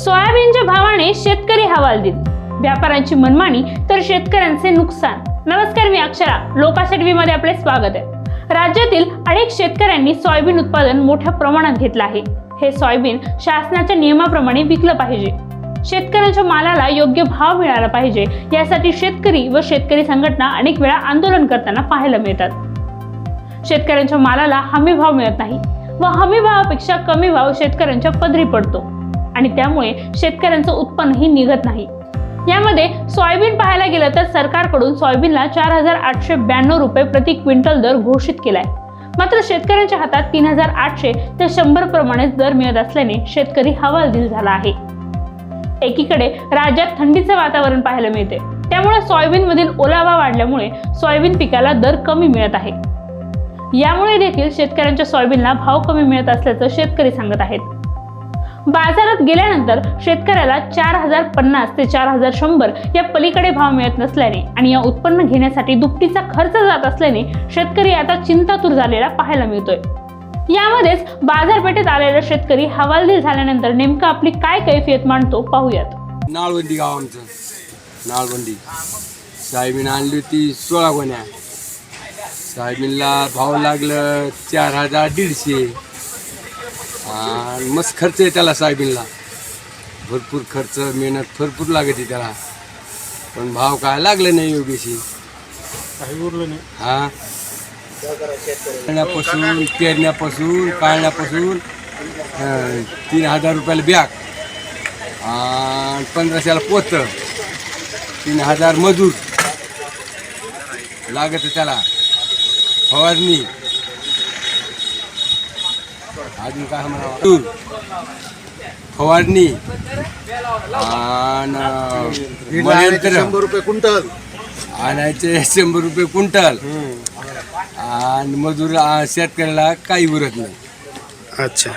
सोयाबीनच्या भावाने शेतकरी हवालदिल व्यापाऱ्यांची मनमानी तर शेतकऱ्यांचे नुकसान. नमस्कार मी अक्षरा. लोकाशा मध्ये आपले स्वागत आहे. राज्यातील अनेक शेतकऱ्यांनी सोयाबीन उत्पादन मोठ्या प्रमाणात घेतलं आहे. हे सोयाबीन शासनाच्या नियमाप्रमाणे विकलं पाहिजे. शेतकऱ्यांच्या मालाला योग्य भाव मिळाला पाहिजे. यासाठी शेतकरी व शेतकरी संघटना अनेक वेळा आंदोलन करताना पाहायला मिळतात. शेतकऱ्यांच्या मालाला हमी भाव मिळत नाही व हमी भावापेक्षा कमी भाव शेतकऱ्यांच्या पदरी पडतो. आणि त्यामुळे शेतकऱ्यांचं उत्पन्नही निघत नाही. यामध्ये सोयाबीन पाहायला गेलं तर सरकारकडून सोयाबीनला चार हजार आठशे ब्याण्णव रुपये प्रति क्विंटल दर घोषित केलाय. मात्र शेतकऱ्यांच्या हातात तीन हजार आठशे ते शंभर प्रमाणेच दर मिळत असल्याने शेतकरी हवालदिल झाला आहे. एकीकडे राज्यात थंडीचे वातावरण पाहायला मिळते. त्यामुळे सोयाबीन मधील ओलावा वाढल्यामुळे सोयाबीन पिकाला दर कमी मिळत आहे. यामुळे देखील शेतकऱ्यांच्या सोयाबीनला भाव कमी मिळत असल्याचं शेतकरी सांगत आहेत. बाजारात गेल्यानंतर शेतकऱ्याला चार हजार पन्नास ते चार हजार शंभर या पलीकडे भाव मिळत नसल्याने आणि या उत्पन्न घेण्यासाठी दुपटीचा खर्च जात असल्याने शेतकरी आता चिंतातूर झालेला पाहायला मिळतोय. यामध्येच बाजारपेठेत आलेला शेतकरी हवालदिल झाल्यानंतर नेमकं आपली काय कैफियत मांडतो पाहूयात. नाळबंदी गाव आमचं. नाळबंदी साहेबीन आणली होती सोळा गोण्या. साहेबीनला भाव लागलं चार हजार दीडशे. आणि मस्त खर्च आहे त्याला साहेबीनला भरपूर खर्च मेहनत भरपूर लागते त्याला. पण भाव काय लागले नाही योगेशी काही उरलं नाही. हा? पेरण्यापासून पेरण्यापासून काढण्यापासून अं, तीन हजार रुपयाला बॅग आणि पंधराशेला पोत. तीन हजार मजूर. लागत त्याला. फवारणी. अजून काय म्हणावं फवारणी आणि शंभर रुपये क्विंटल. आणायचे शंभर रुपये क्विंटल. आणि मजूर शेतकऱ्याला काही उरत नाही. अच्छा.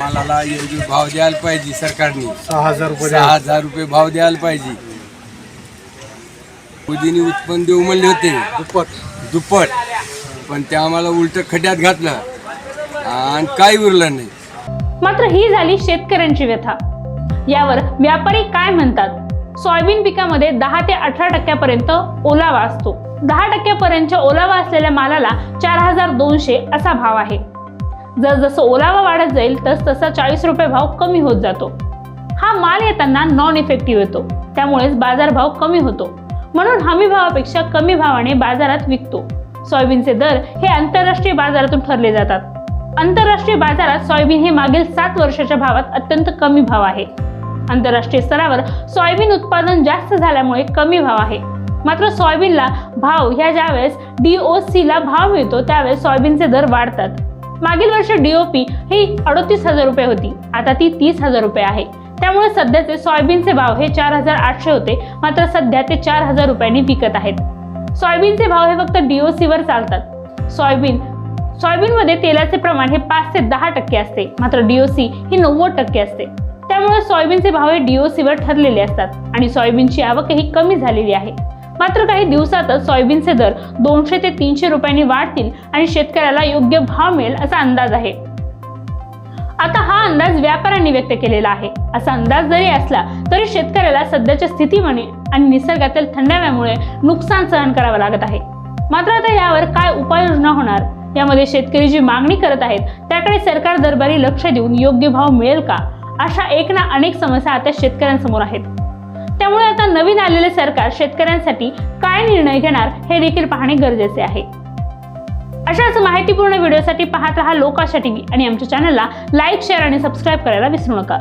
मालाला भाव द्यायला पाहिजे सरकारने. सहा हजार रुपये सहा हजार रुपये भाव द्यायला पाहिजे. मोदीने उत्पन्न देऊ म्हणले होते. दुप्पट. दुप्पट. पण ते आम्हाला उलट खड्ड्यात घातलं. आणि काही उरलं नाही. मात्र ही झाली शेतकऱ्यांची व्यथा. यावर व्यापारी काय म्हणतात? सोयाबीन पिकामध्ये दहा ते अठरा टक्क्यापर्यंत ओलावा असतो. दहा टक्क्यापर्यंतच्या ओलावा असलेल्या मालाला चार हजार दोनशे असा भाव आहे. जसजसं ओलावा वाढत जाईल तस तसा चाळीस रुपये भाव कमी होत जातो. हा माल येताना नॉन इफेक्टिव्ह येतो. त्यामुळेच बाजारभाव कमी होतो. म्हणून हमी भावापेक्षा कमी भावाने बाजारात विकतो. सोयाबीनचे दर हे आंतरराष्ट्रीय बाजारातून ठरले जातात. आंतरराष्ट्रीय बाजारात सोयाबीन हे मागील सात वर्षाच्या भावात अत्यंत कमी भाव आहे. आंतरराष्ट्रीय स्तरावर सोयाबीन उत्पादन जास्त झाल्यामुळे कमी भाव आहे. मात्र सोयाबीनला भाव ह्या ज्यावेळेस डीओसीला भाव मिळतो त्यावेळेस सोयाबीनचे दर वाढतात. मागील वर्षी डीओपी ही अडतीस हजार रुपये होती. आता ती तीस हजार रुपये आहे. त्यामुळे सध्याचे सोयाबीनचे भाव हे चार हजार आठशे होते. मात्र सध्या ते चार हजार रुपयांनी विकत आहेत. सोयाबीनचे भाव हे फक्त डीओसीवर चालतात. सोयाबीन सोयाबीनमध्ये तेलाचे प्रमाण हे पाच ते दहा टक्के असते. मात्र डीओसी ही नव्वद टक्के असते. त्यामुळे सोयाबीनचे भाव हे डीओसीवर ठरलेले असतात आणि सोयाबीनची आवकही कमी झालेली आहे. मात्र काही दिवसातच सोयाबीनचे दर दोनशे ते तीनशे रुपयांनी वाढतील आणि शेतकऱ्याला योग्य भाव मिळेल असा अंदाज आहे. आता हा अंदाज व्यापाऱ्यांनी व्यक्त केलेला आहे. असा अंदाज जरी असला तरी शेतकऱ्याला सध्याच्या स्थितीमुळे आणि निसर्गातील थंडाव्यामुळे नुकसान सहन करावं लागत आहे. मात्र आता यावर काय उपाययोजना होणार? यामध्ये शेतकरी जी मागणी करत आहेत त्याकडे सरकार दरबारी लक्ष देऊन योग्य भाव मिळेल का? अशा एक ना अनेक समस्या आता शेतकऱ्यांसमोर आहेत. त्यामुळे आता नवीन आलेले सरकार शेतकऱ्यांसाठी काय निर्णय घेणार हे देखील पाहणे गरजेचे आहे. अशाच माहितीपूर्ण व्हिडिओसाठी पाहत रहा लोकाशा टीव्ही आणि आमच्या चॅनलला लाईक शेअर आणि सबस्क्राईब करायला विसरू नका.